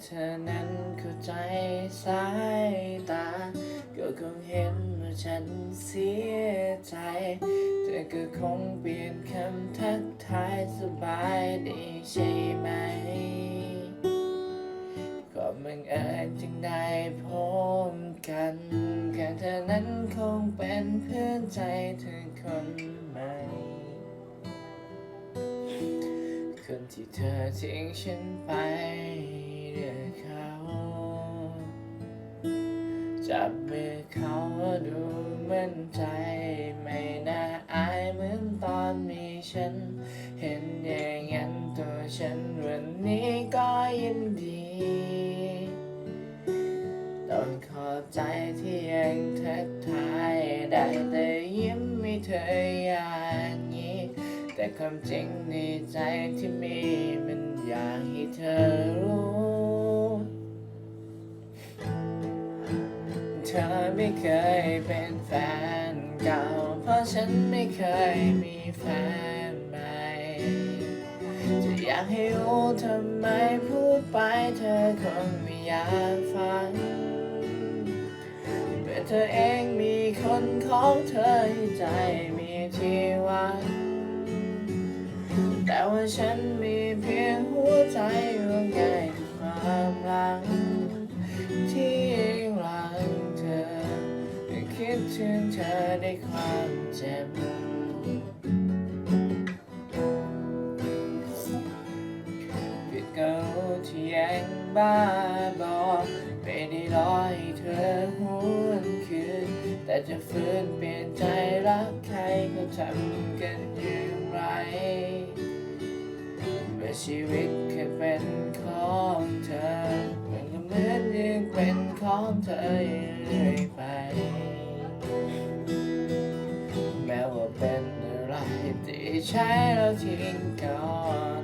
เธอนั้นเข้าใจสายตา ก็คงเห็นว่าฉันเสียใจเธอก็คงเปลี่ยนคำทักทายสบายดีใช่ไหม ก็บังเอิญจึงได้พบกันแค่เธอนั้นคงเป็นเพื่อนใจเธอคนใหม่คนที่เธอทิ้งฉันไป เรื่อเขา จับมือเขาดูมั่นใจ ไม่น่าอายเหมือนตอนมีฉัน เห็นอย่างนั้นตัวฉันวันนี้ก็ยินดีต้องขอใจที่ยังทักทายได้แต่ยิ้มไม่เธออย่างนี้ แต่ความจริงในใจที่มีมัน ธอไม่เคยเป็นแฟนเก่า เพราะฉันไม่เคยมีแฟนใหม่ จะอยากให้รู้ทำไมพูดไปเธอคงไม่อยากฟังเมื่เธอเองมีคนของเธอให้ใจมีที่วังแต่ว่าฉันมีเพียงหัวใจร่วมใหญ่ความรัก คิดถึงเธอในความเจ็บ ผิดเก็รู้ที่ยังบ้าบอไม่ได้รอให้เธอหวนคืน แต่จะฟื้นเปลี่ยนใจรักใครก็ทำกันอย่างไรเมื่อชีวิตแค่เป็นของเธอ มันก็เหมือนยังเป็นของเธอเรื่อยไป แม้ว่า